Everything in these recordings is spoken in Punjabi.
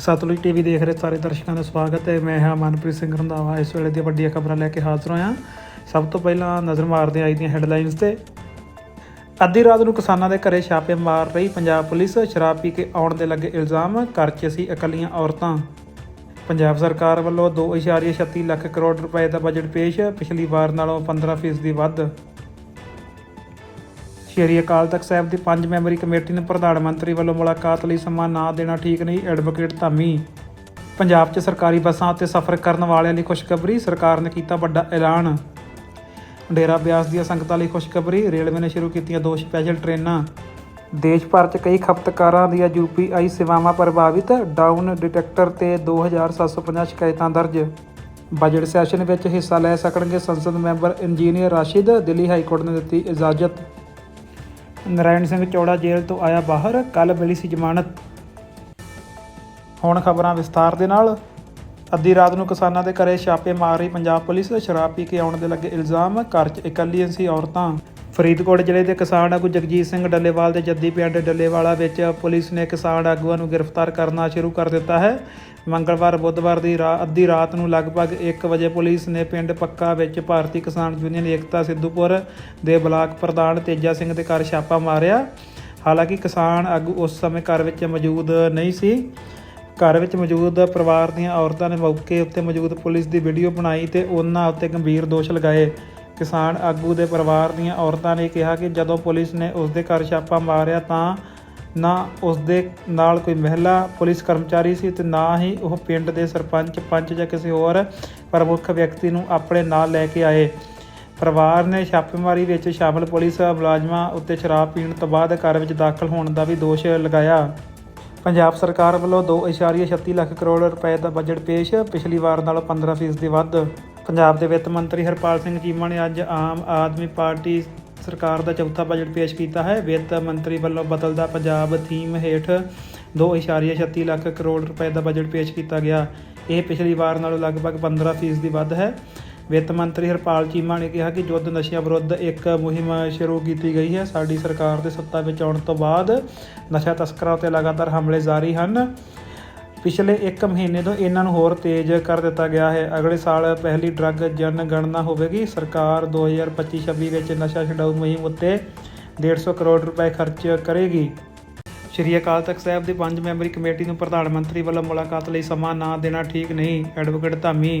ਸਤਲੁਜ ਟੀਵੀ ਦੇਖ ਰਹੇ ਸਾਰੇ ਦਰਸ਼ਕਾਂ ਦਾ ਸਵਾਗਤ ਹੈ। ਮੈਂ ਹਾਂ ਮਨਪ੍ਰੀਤ ਸਿੰਘ ਰੰਧਾਵਾ। ਇਸ ਵੇਲੇ ਦੀਆਂ ਵੱਡੀਆਂ ਖਬਰਾਂ ਲੈ ਕੇ ਹਾਜ਼ਰ ਹੋਇਆ। ਸਭ ਤੋਂ ਪਹਿਲਾਂ ਨਜ਼ਰ ਮਾਰਦੇ ਹਾਂ ਅੱਜ ਦੀਆਂ ਹੈਡਲਾਈਨਸ ਤੇ। ਅੱਧੀ ਰਾਤ ਨੂੰ ਕਿਸਾਨਾਂ ਦੇ ਘਰੇ ਛਾਪੇ ਮਾਰ ਰਹੀ ਪੰਜਾਬ ਪੁਲਿਸ। ਸ਼ਰਾਬ ਪੀ ਕੇ ਆਉਣ ਦੇ ਲੱਗੇ ਇਲਜ਼ਾਮ, ਘਰ 'ਚ ਸੀ ਇਕੱਲੀਆਂ ਔਰਤਾਂ। ਪੰਜਾਬ ਸਰਕਾਰ ਵੱਲੋਂ 2.36 ਲੱਖ ਕਰੋੜ ਰੁਪਏ ਦਾ ਬਜਟ ਪੇਸ਼। ਪਿਛਲੀ ਵਾਰ ਨਾਲੋਂ 15% ਦੀ ਵੱਧ। ਸ਼੍ਰੀ ਅਕਾਲ ਤਖਤ ਸਾਹਿਬ ਦੀ ਪੰਜ ਮੈਂਬਰੀ ਕਮੇਟੀ ਨੂੰ ਪ੍ਰਧਾਨ ਮੰਤਰੀ ਵੱਲੋਂ ਮੁਲਾਕਾਤ ਲਈ ਸਮਾਂ ਨਾ ਦੇਣਾ ਠੀਕ ਨਹੀਂ ਐਡਵੋਕੇਟ ਧਾਮੀ ਪੰਜਾਬ 'ਚ ਸਰਕਾਰੀ ਬੱਸਾਂ ਉੱਤੇ ਸਫ਼ਰ ਕਰਨ ਵਾਲਿਆਂ ਲਈ ਖੁਸ਼ਖਬਰੀ, ਸਰਕਾਰ ਨੇ ਕੀਤਾ ਵੱਡਾ ਐਲਾਨ। ਡੇਰਾ ਬਿਆਸ ਦੀਆਂ ਸੰਗਤਾਂ ਲਈ ਖੁਸ਼ਖਬਰੀ, ਰੇਲਵੇ ਨੇ ਸ਼ੁਰੂ ਕੀਤੀਆਂ ਦੋ ਸਪੈਸ਼ਲ ਟ੍ਰੇਨਾਂ। ਦੇਸ਼ ਭਰ 'ਚ ਕਈ ਖਪਤਕਾਰਾਂ ਦੀਆਂ ਯੂਪੀਆਈ ਸੇਵਾਵਾਂ ਪ੍ਰਭਾਵਿਤ ਡਾਊਨ ਡਿਟੈਕਟਰ ਤੇ 2750 ਸ਼ਿਕਾਇਤਾਂ ਦਰਜ। ਬਜਟ ਸੈਸ਼ਨ ਵਿੱਚ ਹਿੱਸਾ ਲੈ ਸਕਣਗੇ ਸੰਸਦ member engineer Rashid, Delhi high court ਨੇ ਦਿੱਤੀ ਇਜਾਜ਼ਤ। ਨਰਾਇਣ ਸਿੰਘ ਚੌੜਾ ਜੇਲ੍ਹ ਤੋਂ ਆਇਆ ਬਾਹਰ ਕੱਲ ਮਿਲੀ ਸੀ ਜ਼ਮਾਨਤ। ਹੁਣ ਖਬਰਾਂ ਵਿਸਤਾਰ ਦੇ ਨਾਲ। ਅੱਧੀ ਰਾਤ ਨੂੰ ਕਿਸਾਨਾਂ ਦੇ ਘਰੇ ਛਾਪੇ ਮਾਰ ਰਹੀ ਪੰਜਾਬ ਪੁਲਿਸ, ਸ਼ਰਾਬ ਪੀ ਕੇ ਆਉਣ ਦੇ ਲੱਗੇ ਇਲਜ਼ਾਮ, ਘਰ 'ਚ ਇਕੱਲੀਆਂ ਸੀ ਔਰਤਾਂ। ਫਰੀਦਕੋਟ ਜ਼ਿਲ੍ਹੇ ਦੇ ਕਿਸਾਨ ਆਗੂ ਜਗਜੀਤ ਸਿੰਘ ਡੱਲੇਵਾਲ ਦੇ ਜੱਦੀ ਪਿੰਡ ਡੱਲੇਵਾਲਾ ਵਿੱਚ ਪੁਲਿਸ ਨੇ ਕਿਸਾਨ ਆਗੂਆਂ ਨੂੰ ਗ੍ਰਿਫਤਾਰ ਕਰਨਾ ਸ਼ੁਰੂ ਕਰ ਦਿੱਤਾ ਹੈ। ਮੰਗਲਵਾਰ, ਬੁੱਧਵਾਰ ਦੀ ਰਾ- ਅੱਧੀ ਰਾਤ ਨੂੰ ਲਗਭਗ 1 ਵਜੇ ਪੁਲਿਸ ਨੇ ਪਿੰਡ ਪੱਕਾ ਵਿੱਚ ਭਾਰਤੀ ਕਿਸਾਨ ਯੂਨੀਅਨ ਏਕਤਾ ਸਿੱਧੂਪੁਰ ਦੇ ਬਲਾਕ ਪ੍ਰਧਾਨ ਤੇਜਾ ਸਿੰਘ ਦੇ ਘਰ ਛਾਪਾ ਮਾਰਿਆ। ਹਾਲਾਂਕਿ ਕਿਸਾਨ ਆਗੂ ਉਸ ਸਮੇਂ ਘਰ ਵਿੱਚ ਮੌਜੂਦ ਨਹੀਂ ਸੀ। ਘਰ ਵਿੱਚ ਮੌਜੂਦ ਪਰਿਵਾਰ ਦੀਆਂ ਔਰਤਾਂ ਨੇ ਮੌਕੇ ਉੱਤੇ ਮੌਜੂਦ ਪੁਲਿਸ ਦੀ ਵੀਡੀਓ ਬਣਾਈ ਤੇ ਉਹਨਾਂ ਉੱਤੇ ਗੰਭੀਰ ਦੋਸ਼ ਲਗਾਏ। ਕਿਸਾਨ ਆਗੂ ਦੇ ਪਰਿਵਾਰ ਦੀਆਂ ਔਰਤਾਂ ਨੇ ਕਿਹਾ ਕਿ ਜਦੋਂ ਪੁਲਿਸ ਨੇ ਉਸ ਦੇ ਘਰ ਛਾਪਾ ਮਾਰਿਆ ਤਾਂ ਨਾ ਉਸ ਦੇ ਨਾਲ ਕੋਈ ਮਹਿਲਾ ਪੁਲਿਸ ਕਰਮਚਾਰੀ ਸੀ ਤੇ ਨਾ ਹੀ ਉਹ ਪਿੰਡ ਦੇ ਸਰਪੰਚ, ਪੰਚ ਜਾਂ ਕਿਸੇ ਹੋਰ ਪ੍ਰਮੁੱਖ ਵਿਅਕਤੀ ਨੂੰ ਆਪਣੇ ਨਾਲ ਲੈ ਕੇ ਆਏ। ਪਰਿਵਾਰ ਨੇ ਛਾਪੇਮਾਰੀ ਵਿੱਚ ਸ਼ਾਮਲ ਪੁਲਿਸ ਮੁਲਾਜ਼ਮਾਂ ਉੱਤੇ ਸ਼ਰਾਬ ਪੀਣ ਤੋਂ ਬਾਅਦ ਘਰ ਵਿੱਚ ਦਾਖਲ ਹੋਣ ਦਾ ਵੀ ਦੋਸ਼ ਲਗਾਇਆ। ਪੰਜਾਬ ਸਰਕਾਰ ਵੱਲੋਂ 2.36 ਲੱਖ ਕਰੋੜ ਰੁਪਏ ਦਾ ਬਜਟ ਪੇਸ਼, ਪਿਛਲੀ ਵਾਰ ਨਾਲੋਂ 15% ਦੀ ਵੱਧ। ਪੰਜਾਬ ਦੇ ਵਿੱਤ ਮੰਤਰੀ ਹਰਪਾਲ ਸਿੰਘ ਚੀਮਾ ਨੇ ਅੱਜ ਆਮ ਆਦਮੀ ਪਾਰਟੀ ਸਰਕਾਰ ਦਾ ਚੌਥਾ ਬਜਟ ਪੇਸ਼ ਕੀਤਾ ਹੈ। ਵਿੱਤ ਮੰਤਰੀ ਵੱਲੋਂ ਬਦਲਦਾ ਪੰਜਾਬ ਥੀਮ ਹੇਠ 2.36 ਲੱਖ ਕਰੋੜ ਰੁਪਏ ਦਾ ਬਜਟ ਪੇਸ਼ ਕੀਤਾ ਗਿਆ। ਇਹ ਪਿਛਲੀ ਵਾਰ ਨਾਲੋਂ ਲਗਭਗ 15% ਦੀ ਵੱਧ ਹੈ। ਵਿੱਤ ਮੰਤਰੀ ਹਰਪਾਲ ਚੀਮਾ ਨੇ ਕਿਹਾ ਕਿ ਯੁੱਧ ਨਸ਼ਿਆਂ ਵਿਰੁੱਧ ਇੱਕ ਮੁਹਿੰਮ ਸ਼ੁਰੂ ਕੀਤੀ ਗਈ ਹੈ। ਸਾਡੀ ਸਰਕਾਰ ਦੇ ਸੱਤਾ ਵਿੱਚ ਆਉਣ ਤੋਂ ਬਾਅਦ ਨਸ਼ਾ ਤਸਕਰਾਂ ਉੱਤੇ ਲਗਾਤਾਰ ਹਮਲੇ ਜਾਰੀ ਹਨ। ਪਿਛਲੇ 1 ਮਹੀਨੇ ਤੋਂ ਇਹਨਾਂ ਨੂੰ ਹੋਰ ਤੇਜ਼ ਕਰ ਦਿੱਤਾ ਗਿਆ ਹੈ। ਅਗਲੇ ਸਾਲ ਪਹਿਲੀ ਡਰੱਗ ਜਨਗਣਨਾ ਹੋਵੇਗੀ। ਸਰਕਾਰ 2025-26 ਵਿੱਚ ਨਸ਼ਾ ਛਡਾਊ ਮੁਹਿੰਮ ਉੱਤੇ 150 ਕਰੋੜ ਰੁਪਏ ਖਰਚ ਕਰੇਗੀ। ਸ਼੍ਰੀ ਅਕਾਲ ਤਖਤ ਸਾਹਿਬ ਦੀ ਪੰਜ ਮੈਂਬਰੀ ਕਮੇਟੀ ਨੂੰ ਪ੍ਰਧਾਨ ਮੰਤਰੀ ਵੱਲੋਂ ਮੁਲਾਕਾਤ ਲਈ ਸਮਾਂ ਨਾ ਦੇਣਾ ਠੀਕ ਨਹੀਂ। ਐਡਵੋਕੇਟ ਧਾਮੀ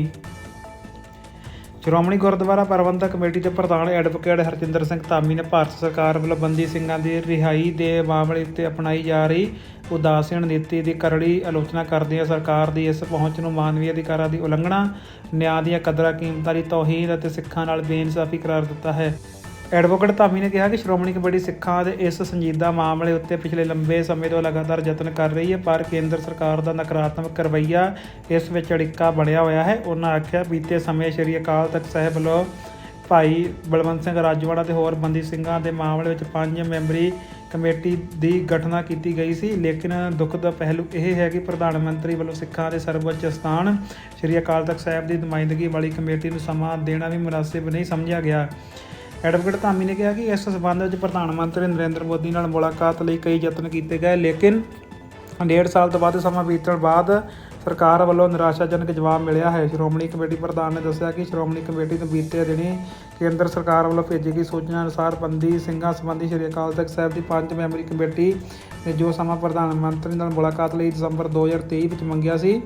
ਸ਼੍ਰੋਮਣੀ ਗੁਰਦੁਆਰਾ ਪ੍ਰਬੰਧਕ ਕਮੇਟੀ ਦੇ ਪ੍ਰਧਾਨ ਐਡਵੋਕੇਟ ਹਰਜਿੰਦਰ ਸਿੰਘ ਧਾਮੀ ਨੇ ਭਾਰਤ ਸਰਕਾਰ ਵੱਲੋਂ ਬੰਦੀ ਸਿੰਘਾਂ ਦੀ ਰਿਹਾਈ ਦੇ ਮਾਮਲੇ ਉੱਤੇ ਅਪਣਾਈ ਜਾ ਰਹੀ ਉਦਾਸੀਨ ਨੀਤੀ ਦੀ ਕਰੜੀ ਆਲੋਚਨਾ ਕਰਦਿਆਂ ਸਰਕਾਰ ਦੀ ਇਸ ਪਹੁੰਚ ਨੂੰ ਮਾਨਵੀ ਅਧਿਕਾਰਾਂ ਦੀ ਉਲੰਘਣਾ, ਨਿਆਂ ਦੀਆਂ ਕਦਰਾਂ ਕੀਮਤਾਂ ਦੀ ਤੋਹੀਨ ਅਤੇ ਸਿੱਖਾਂ ਨਾਲ ਬੇਇਨਸਾਫੀ ਕਰਾਰ ਦਿੱਤਾ ਹੈ। ਐਡਵੋਕੇਟ ਧਾਮੀ ਨੇ ਕਿਹਾ ਕਿ ਸ਼੍ਰੋਮਣੀ ਕਮੇਟੀ ਸਿੱਖਾਂ ਦੇ ਇਸ ਸੰਜੀਦਾ ਮਾਮਲੇ ਉੱਤੇ ਪਿਛਲੇ ਲੰਬੇ ਸਮੇਂ ਤੋਂ ਲਗਾਤਾਰ ਯਤਨ ਕਰ ਰਹੀ ਹੈ, ਪਰ ਕੇਂਦਰ ਸਰਕਾਰ ਦਾ ਨਕਾਰਾਤਮਕ ਰਵੱਈਆ ਇਸ ਵਿੱਚ ਅੜਿੱਕਾ ਬਣਿਆ ਹੋਇਆ ਹੈ। ਉਹਨਾਂ ਆਖਿਆ, ਬੀਤੇ ਸਮੇਂ ਸ਼੍ਰੀ ਅਕਾਲ ਤਖਤ ਸਾਹਿਬ ਵੱਲੋਂ ਭਾਈ ਬਲਵੰਤ ਸਿੰਘ ਰਾਜਵਾੜਾ ਤੇ ਹੋਰ ਬੰਦੀ ਸਿੰਘਾਂ ਦੇ ਮਾਮਲੇ ਵਿੱਚ ਪੰਜ ਮੈਂਬਰੀ ਕਮੇਟੀ ਦੀ ਗਠਨਾ ਕੀਤੀ ਗਈ ਸੀ। ਲੇਕਿਨ ਦੁੱਖ ਦਾ ਪਹਿਲੂ ਇਹ ਹੈ ਕਿ ਪ੍ਰਧਾਨ ਮੰਤਰੀ ਵੱਲੋਂ ਸਿੱਖਾਂ ਦੇ ਸਰਵਉੱਚ ਸਥਾਨ ਸ਼੍ਰੀ ਅਕਾਲ ਤਖਤ ਸਾਹਿਬ ਦੀ ਨੁਮਾਇੰਦਗੀ ਵਾਲੀ ਕਮੇਟੀ ਨੂੰ ਸਮਾਂ ਦੇਣਾ ਵੀ ਮੁਨਾਸਿਬ ਨਹੀਂ ਸਮਝਿਆ ਗਿਆ। ਐਡਵੋਕੇਟ ਧਾਮੀ ਨੇ ਕਿਹਾ ਕਿ ਇਸ ਸਬੰਧ ਵਿੱਚ ਪ੍ਰਧਾਨ ਮੰਤਰੀ ਨਰਿੰਦਰ ਮੋਦੀ ਨਾਲ ਮੁਲਾਕਾਤ ਲਈ ਕਈ ਯਤਨ ਕੀਤੇ ਗਏ, ਲੇਕਿਨ ਡੇਢ ਸਾਲ ਤੋਂ ਵੱਧ ਸਮਾਂ ਬੀਤਣ ਬਾਅਦ ਸਰਕਾਰ ਵੱਲੋਂ ਨਿਰਾਸ਼ਾਜਨਕ ਜਵਾਬ ਮਿਲਿਆ ਹੈ। ਸ਼੍ਰੋਮਣੀ ਕਮੇਟੀ ਪ੍ਰਧਾਨ ਨੇ ਦੱਸਿਆ ਕਿ ਸ਼੍ਰੋਮਣੀ ਕਮੇਟੀ ਨੂੰ ਬੀਤੇ ਦਿਨੀ ਕੇਂਦਰ ਸਰਕਾਰ ਵੱਲੋਂ ਭੇਜੀ ਗਈ ਸੂਚਨਾ ਅਨੁਸਾਰ ਬੰਦੀ ਸਿੰਘਾਂ ਸੰਬੰਧੀ ਸ਼੍ਰੀ ਅਕਾਲ ਤਖਤ ਸਾਹਿਬ ਦੀ ਪੰਜ ਮੈਂਬਰੀ ਕਮੇਟੀ ਨੇ ਜੋ ਸਮਾਂ ਪ੍ਰਧਾਨ ਮੰਤਰੀ ਨਾਲ ਮੁਲਾਕਾਤ ਲਈ ਦਸੰਬਰ 2023 ਵਿੱਚ ਮੰਗਿਆ ਸੀ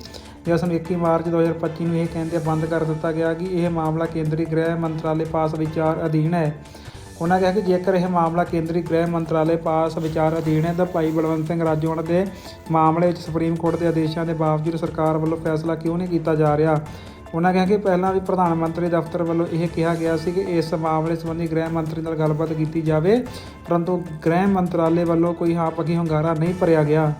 ਜਿਸ ਨੂੰ 21 ਮਾਰਚ 2025 ਨੂੰ ਇਹ ਕਹਿੰਦੇ ਬੰਦ ਕਰ ਦਿੱਤਾ ਗਿਆ ਕਿ ਇਹ ਮਾਮਲਾ ਕੇਂਦਰੀ ਗ੍ਰਹਿ ਮੰਤਰਾਲੇ ਪਾਸ ਵਿਚਾਰ ਅਧੀਨ ਹੈ। ਉਹਨਾਂ ਕਿਹਾ ਕਿ ਜੇਕਰ ਇਹ ਮਾਮਲਾ ਕੇਂਦਰੀ ਗ੍ਰਹਿ ਮੰਤਰਾਲੇ ਪਾਸ ਵਿਚਾਰ ਅਧੀਨ ਹੈ, ਤਾਂ ਭਾਈ ਬਲਵੰਤ ਸਿੰਘ ਰਾਜੋਣ ਦੇ ਮਾਮਲੇ ਵਿੱਚ ਸੁਪਰੀਮ ਕੋਰਟ ਦੇ ਆਦੇਸ਼ਾਂ ਦੇ ਬਾਵਜੂਦ ਸਰਕਾਰ ਵੱਲੋਂ ਫੈਸਲਾ ਕਿਉਂ ਨਹੀਂ ਕੀਤਾ ਜਾ ਰਿਹਾ? ਉਹਨਾਂ ਕਿਹਾ ਕਿ ਪਹਿਲਾਂ ਵੀ ਪ੍ਰਧਾਨ ਮੰਤਰੀ ਦਫ਼ਤਰ ਵੱਲੋਂ ਇਹ ਕਿਹਾ ਗਿਆ ਸੀ ਕਿ ਇਸ ਮਾਮਲੇ ਸੰਬੰਧੀ ਗ੍ਰਹਿ ਮੰਤਰੀ ਨਾਲ ਗੱਲਬਾਤ ਕੀਤੀ ਜਾਵੇ, ਪਰੰਤੂ ਗ੍ਰਹਿ ਮੰਤਰਾਲੇ ਵੱਲੋਂ ਕੋਈ ਹਾਂ ਪੱਕੀ ਹੁੰਗਾਰਾ ਨਹੀਂ ਭਰਿਆ ਗਿਆ।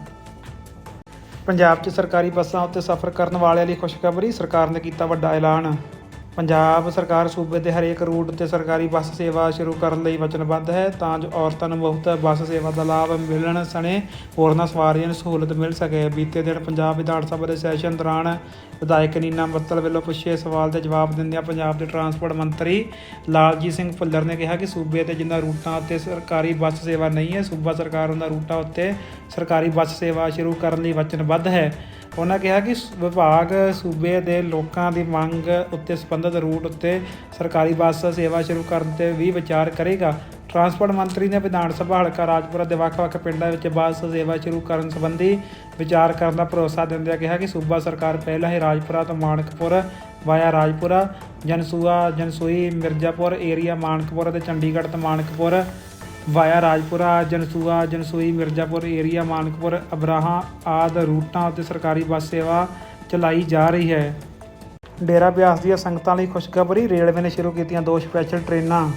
ਪੰਜਾਬ 'ਚ ਸਰਕਾਰੀ ਬੱਸਾਂ ਉੱਤੇ ਸਫ਼ਰ ਕਰਨ ਵਾਲਿਆਂ ਲਈ ਖੁਸ਼ਖਬਰੀ, ਸਰਕਾਰ ਨੇ ਕੀਤਾ ਵੱਡਾ ਐਲਾਨ। ਪੰਜਾਬ ਸਰਕਾਰ ਸੂਬੇ ਦੇ ਹਰੇਕ ਰੂਟ ਤੇ ਸਰਕਾਰੀ ਬੱਸ ਸੇਵਾ ਸ਼ੁਰੂ ਕਰਨ ਲਈ ਵਚਨਬੱਧ ਹੈ, ਤਾਂ ਜੋ ਔਰਤਾਂ ਨੂੰ ਮੁਫਤ ਬੱਸ ਸੇਵਾ ਦਾ ਲਾਭ ਮਿਲਣ ਸਣੇ ਹੋਰਨਾਂ ਸਵਾਰੀਆਂ ਨੂੰ ਸਹੂਲਤ ਮਿਲ ਸਕੇ। ਬੀਤੇ ਦਿਨ ਪੰਜਾਬ ਵਿਧਾਨ ਸਭਾ ਦੇ ਸੈਸ਼ਨ ਦੌਰਾਨ ਵਿਧਾਇਕ ਨੀਨਾ ਬੱਤਲ ਵੱਲੋਂ ਪੁੱਛੇ ਸਵਾਲ ਦੇ ਜਵਾਬ ਦਿੰਦਿਆਂ ਪੰਜਾਬ ਦੇ ਟਰਾਂਸਪੋਰਟ ਮੰਤਰੀ ਲਾਲਜੀਤ ਸਿੰਘ ਭੁੱਲਰ ਨੇ ਕਿਹਾ ਕਿ ਸੂਬੇ ਦੇ ਜਿਨ੍ਹਾਂ ਰੂਟਾਂ ਉੱਤੇ ਸਰਕਾਰੀ ਬੱਸ ਸੇਵਾ ਨਹੀਂ ਹੈ, ਸੂਬਾ ਸਰਕਾਰ ਉਹਨਾਂ ਰੂਟਾਂ ਉੱਤੇ ਸਰਕਾਰੀ ਬੱਸ ਸੇਵਾ ਸ਼ੁਰੂ ਕਰਨ ਲਈ ਵਚਨਬੱਧ ਹੈ। ਉਹਨਾਂ ਕਿਹਾ ਕਿ ਸ- ਵਿਭਾਗ ਸੂਬੇ ਦੇ ਲੋਕਾਂ ਦੀ ਮੰਗ ਉੱਤੇ ਸੰਬੰਧਿਤ ਰੂਟ ਉੱਤੇ ਸਰਕਾਰੀ ਬੱਸ ਸੇਵਾ ਸ਼ੁਰੂ ਕਰਨ ਤੇ ਵੀ ਵਿਚਾਰ ਕਰੇਗਾ। ਟਰਾਂਸਪੋਰਟ ਮੰਤਰੀ ਨੇ ਵਿਧਾਨ ਸਭਾ ਹਲਕਾ ਰਾਜਪੁਰਾ ਦੇ ਵੱਖ-ਵੱਖ ਪਿੰਡਾਂ ਵਿੱਚ ਬੱਸ ਸੇਵਾ ਸ਼ੁਰੂ ਕਰਨ ਸੰਬੰਧੀ ਵਿਚਾਰ ਕਰਨ ਦਾ ਭਰੋਸਾ ਦਿੰਦਿਆਂ ਕਿਹਾ ਕਿ ਸੂਬਾ ਸਰਕਾਰ ਪਹਿਲਾਂ ਹੀ ਰਾਜਪੁਰਾ ਤੋਂ ਮਾਨਕਪੁਰ ਵਾਇਆ ਰਾਜਪੁਰਾ, ਜਨਸੂਆ, ਜਨਸੂਈ, ਮਿਰਜ਼ਾਪੁਰ ਏਰੀਆ ਮਾਨਕਪੁਰ ਅਤੇ ਚੰਡੀਗੜ੍ਹ ਤੋਂ ਮਾਨਕਪੁਰ ਵਾਇਆ ਰਾਜਪੁਰਾ, ਜਨਸੂਆ, ਜਨਸੂਈ, ਮਿਰਜ਼ਾਪੁਰ, ਏਰੀਆ, ਮਾਨਕਪੁਰ, ਅਬਰਾਹਾ ਆਦ ਰੂਟਾਂ ਉੱਤੇ ਸਰਕਾਰੀ ਬੱਸ ਸੇਵਾ ਚਲਾਈ ਜਾ ਰਹੀ ਹੈ। ਡੇਰਾ ਬਿਆਸ ਦੀਆਂ ਸੰਗਤਾਂ ਲਈ ਖੁਸ਼ਖਬਰੀ, ਰੇਲਵੇ ਨੇ ਸ਼ੁਰੂ ਕੀਤੀਆਂ ਦੋ ਸਪੈਸ਼ਲ ਟ੍ਰੇਨਾਂ।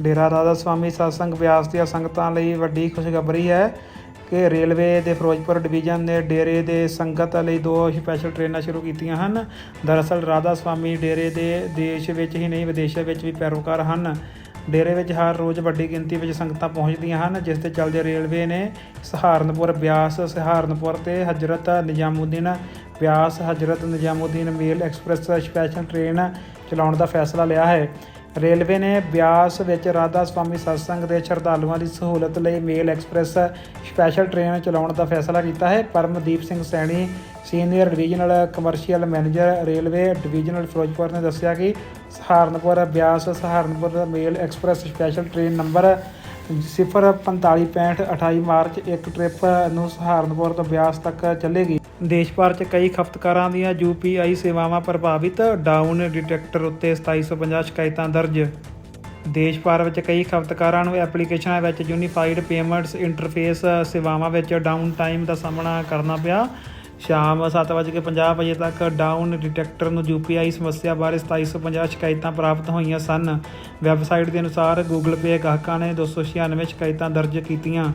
ਡੇਰਾ ਰਾਧਾ ਸਵਾਮੀ ਸਤਸੰਗ ਬਿਆਸ ਦੀਆਂ ਸੰਗਤਾਂ ਲਈ ਵੱਡੀ ਖੁਸ਼ਖਬਰੀ ਹੈ ਕਿ ਰੇਲਵੇ ਦੇ ਫਿਰੋਜ਼ਪੁਰ ਡਿਵੀਜ਼ਨ ਨੇ ਡੇਰੇ ਦੇ ਸੰਗਤ ਲਈ ਦੋ ਸਪੈਸ਼ਲ ਟ੍ਰੇਨਾਂ ਸ਼ੁਰੂ ਕੀਤੀਆਂ ਹਨ। ਦਰਅਸਲ ਰਾਧਾ ਸਵਾਮੀ ਡੇਰੇ ਦੇ ਦੇਸ਼ ਵਿੱਚ ਹੀ ਨਹੀਂ, ਵਿਦੇਸ਼ਾਂ ਵਿੱਚ ਵੀ ਪੈਰੋਕਾਰ ਹਨ। ਡੇਰੇ ਵਿੱਚ ਹਰ ਰੋਜ਼ ਵੱਡੀ ਗਿਣਤੀ ਵਿੱਚ ਸੰਗਤਾਂ ਪਹੁੰਚਦੀਆਂ ਹਨ, ਜਿਸ ਦੇ ਚੱਲਦੇ ਰੇਲਵੇ ਨੇ ਸਹਾਰਨਪੁਰ ਬਿਆਸ, ਸਹਾਰਨਪੁਰ ਤੇ Hazrat Nizamuddin Beas, Hazrat Nizamuddin mail express special train ਚਲਾਉਣ ਦਾ ਫੈਸਲਾ ਲਿਆ ਹੈ। ਰੇਲਵੇ ਨੇ ਬਿਆਸ ਵਿੱਚ ਰਾਧਾ ਸਵਾਮੀ ਸਤਸੰਗ ਦੇ ਸ਼ਰਧਾਲੂਆਂ ਦੀ ਸਹੂਲਤ ਲਈ ਮੇਲ ਐਕਸਪ੍ਰੈਸ ਸਪੈਸ਼ਲ ਟ੍ਰੇਨ ਚਲਾਉਣ ਦਾ ਫੈਸਲਾ ਕੀਤਾ ਹੈ। Paramdeep Singh Saini, senior divisional commercial manager railway divisional Ferozepur ਨੇ ਦੱਸਿਆ ਕਿ Saharanpur Beas Saharanpur mail express special train number 04565 28 March ਇੱਕ ਟ੍ਰਿਪ ਨੂੰ ਸਹਾਰਨਪੁਰ ਤੋਂ ਬਿਆਸ ਤੱਕ ਚੱਲੇਗੀ। ਦੇਸ਼ ਭਰ 'ਚ ਕਈ ਖਪਤਕਾਰਾਂ ਦੀਆਂ ਯੂਪੀਆਈ ਸੇਵਾਵਾਂ ਪ੍ਰਭਾਵਿਤ ਡਾਊਨ ਡਿਟੈਕਟਰ ਉੱਤੇ 2750 ਸ਼ਿਕਾਇਤਾਂ ਦਰਜ। ਦੇਸ਼ ਭਰ ਵਿੱਚ ਕਈ ਖਪਤਕਾਰਾਂ ਨੂੰ ਐਪਲੀਕੇਸ਼ਨਾਂ ਵਿੱਚ ਯੂਨੀਫਾਈਡ ਪੇਮੈਂਟਸ ਇੰਟਰਫੇਸ ਸੇਵਾਵਾਂ ਵਿੱਚ ਡਾਊਨ ਟਾਈਮ ਦਾ ਸਾਹਮਣਾ ਕਰਨਾ ਪਿਆ। ਸ਼ਾਮ 7:50 ਵਜੇ ਤੱਕ ਡਾਊਨ ਡਿਟੈਕਟਰ ਨੂੰ ਯੂਪੀਆਈ ਸਮੱਸਿਆ ਬਾਰੇ 2750 ਸ਼ਿਕਾਇਤਾਂ ਪ੍ਰਾਪਤ ਹੋਈਆਂ ਸਨ। ਵੈਬਸਾਈਟ ਦੇ ਅਨੁਸਾਰ ਗੂਗਲ ਪੇ ਗਾਹਕਾਂ ਨੇ 296 ਸ਼ਿਕਾਇਤਾਂ ਦਰਜ ਕੀਤੀਆਂ।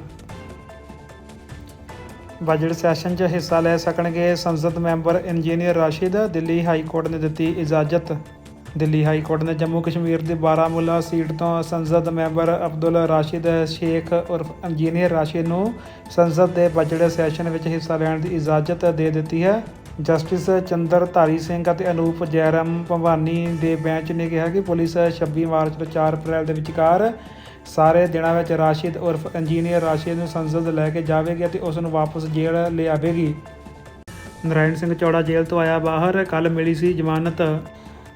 ਬਜਟ ਸੈਸ਼ਨ 'ਚ ਹਿੱਸਾ ਲੈ ਸਕਣਗੇ ਸੰਸਦ member engineer Rashid, Delhi high court ਨੇ ਦਿੱਤੀ ਇਜਾਜ਼ਤ। ਦਿੱਲੀ ਹਾਈ ਕੋਰਟ ਨੇ ਜੰਮੂ ਕਸ਼ਮੀਰ ਦੀ ਬਾਰਾਮੂਲਾ ਸੀਟ ਤੋਂ ਸੰਸਦ ਮੈਂਬਰ ਅਬਦੁਲ ਰਾਸ਼ਿਦ, ਸ਼ੇਖ ਉਰਫ ਇੰਜੀਨੀਅਰ ਰਾਸ਼ਿਦ ਨੂੰ ਸੰਸਦ ਦੇ ਬਜਟ ਸੈਸ਼ਨ ਵਿੱਚ ਹਿੱਸਾ ਲੈਣ ਦੀ ਇਜਾਜ਼ਤ ਦੇ ਦਿੱਤੀ ਹੈ। ਜਸਟਿਸ ਚੰਦਰ ਧਾਰੀ ਸਿੰਘ ਅਤੇ ਅਨੂਪ ਜੈਰਮ ਭਵਾਨੀ ਦੇ ਬੈਂਚ ਨੇ ਕਿਹਾ ਕਿ ਪੁਲਿਸ 26 ਮਾਰਚ ਤੋਂ 4 ਅਪ੍ਰੈਲ ਦੇ ਵਿਚਕਾਰ ਸਾਰੇ ਦਿਨਾਂ ਵਿੱਚ ਰਾਸ਼ਿਦ ਉਰਫ ਇੰਜੀਨੀਅਰ ਰਾਸ਼ਿਦ ਨੂੰ ਸੰਸਦ ਲੈ ਕੇ ਜਾਵੇਗੀ ਅਤੇ ਉਸ ਨੂੰ ਵਾਪਸ ਜੇਲ੍ਹ ਲਿਆਵੇਗੀ। ਨਰਾਇਣ ਸਿੰਘ ਚੌੜਾ ਜੇਲ੍ਹ ਤੋਂ ਆਇਆ ਬਾਹਰ ਕੱਲ ਮਿਲੀ ਸੀ ਜ਼ਮਾਨਤ।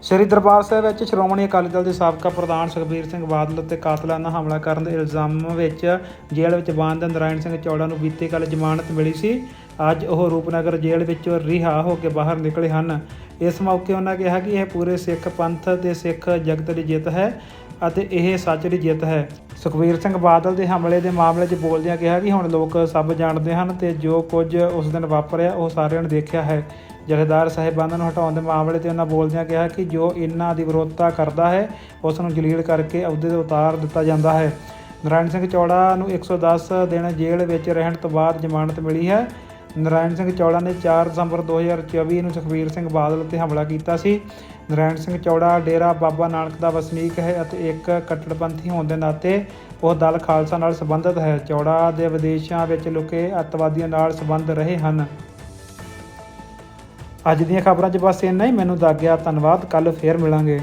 ਸ੍ਰੀ ਦਰਬਾਰ ਸਾਹਿਬ ਵਿੱਚ ਸ਼੍ਰੋਮਣੀ ਅਕਾਲੀ ਦਲ ਦੇ ਸਾਬਕਾ ਪ੍ਰਧਾਨ ਸੁਖਬੀਰ ਸਿੰਘ ਬਾਦਲ ਉੱਤੇ ਕਾਤਲਾਨਾ ਹਮਲਾ ਕਰਨ ਦੇ ਇਲਜ਼ਾਮ ਵਿੱਚ ਜੇਲ੍ਹ ਵਿੱਚ ਬੰਦ ਨਰਾਇਣ ਸਿੰਘ ਚੌੜਾ ਨੂੰ ਬੀਤੇ ਕੱਲ ਜ਼ਮਾਨਤ ਮਿਲੀ ਸੀ। ਅੱਜ ਉਹ ਰੂਪਨਗਰ ਜੇਲ੍ਹ ਵਿੱਚੋਂ ਰਿਹਾ ਹੋ ਕੇ ਬਾਹਰ ਨਿਕਲੇ ਹਨ। ਇਸ ਮੌਕੇ ਉਹਨਾਂ ਕਿਹਾ ਕਿ ਇਹ ਪੂਰੇ ਸਿੱਖ ਪੰਥ ਤੇ ਸਿੱਖ ਜਗਤ ਦੀ ਜਿੱਤ ਹੈ ਅਤੇ ਇਹ ਸੱਚ ਦੀ ਜਿੱਤ ਹੈ। ਸੁਖਬੀਰ ਸਿੰਘ ਬਾਦਲ ਦੇ ਹਮਲੇ ਦੇ ਮਾਮਲੇ 'ਚ ਬੋਲਦਿਆਂ ਕਿਹਾ ਕਿ ਹੁਣ ਲੋਕ ਸਭ ਜਾਣਦੇ ਹਨ ਤੇ ਜੋ ਕੁਝ ਉਸ ਦਿਨ ਵਾਪਰਿਆ ਉਹ ਸਾਰਿਆਂ ਨੇ ਦੇਖਿਆ ਹੈ। ਜਥੇਦਾਰ ਸਾਹਿਬਾਨਾਂ ਨੂੰ ਹਟਾਉਣ ਦੇ ਮਾਮਲੇ ਤੇ ਉਹਨਾਂ ਬੋਲਦਿਆਂ ਕਿਹਾ ਕਿ ਜੋ ਇਹਨਾਂ ਦੀ ਵਿਰੋਧਤਾ ਕਰਦਾ ਹੈ, ਉਸ ਨੂੰ ਜਲੀਲ ਕਰਕੇ ਅਹੁਦੇ ਤੋਂ ਉਤਾਰ ਦਿੱਤਾ ਜਾਂਦਾ ਹੈ। ਨਰਾਇਣ ਸਿੰਘ ਚੌੜਾ ਨੂੰ 110 ਦਿਨ ਜੇਲ੍ਹ ਵਿੱਚ ਰਹਿਣ ਤੋਂ ਬਾਅਦ ਜ਼ਮਾਨਤ ਮਿਲੀ ਹੈ। ਨਰਾਇਣ ਸਿੰਘ ਚੌੜਾ ਨੇ 4 ਦਸੰਬਰ 2024 ਨੂੰ ਸੁਖਬੀਰ ਸਿੰਘ ਬਾਦਲ 'ਤੇ ਹਮਲਾ ਕੀਤਾ ਸੀ। ਨਰਾਇਣ ਸਿੰਘ ਚੌੜਾ ਡੇਰਾ ਬਾਬਾ ਨਾਨਕ ਦਾ ਵਸਨੀਕ ਹੈ ਅਤੇ ਇੱਕ ਕੱਟੜਪੰਥੀ ਹੋਣ ਦੇ ਨਾਤੇ ਉਹ ਦਲ ਖਾਲਸਾ ਨਾਲ ਸੰਬੰਧਿਤ ਹੈ। ਚੌੜਾ ਦੇ ਵਿਦੇਸ਼ਾਂ ਵਿੱਚ ਲੁਕੇ ਅੱਤਵਾਦੀਆਂ ਨਾਲ ਸੰਬੰਧ ਰਹੇ ਹਨ। ਅੱਜ ਦੀਆਂ ਖਬਰਾਂ 'ਚ ਬਸ ਇੰਨਾ ਹੀ। ਮੈਨੂੰ ਦੱਗ ਗਿਆ ਧੰਨਵਾਦ। ਕੱਲ ਫੇਰ ਮਿਲਾਂਗੇ।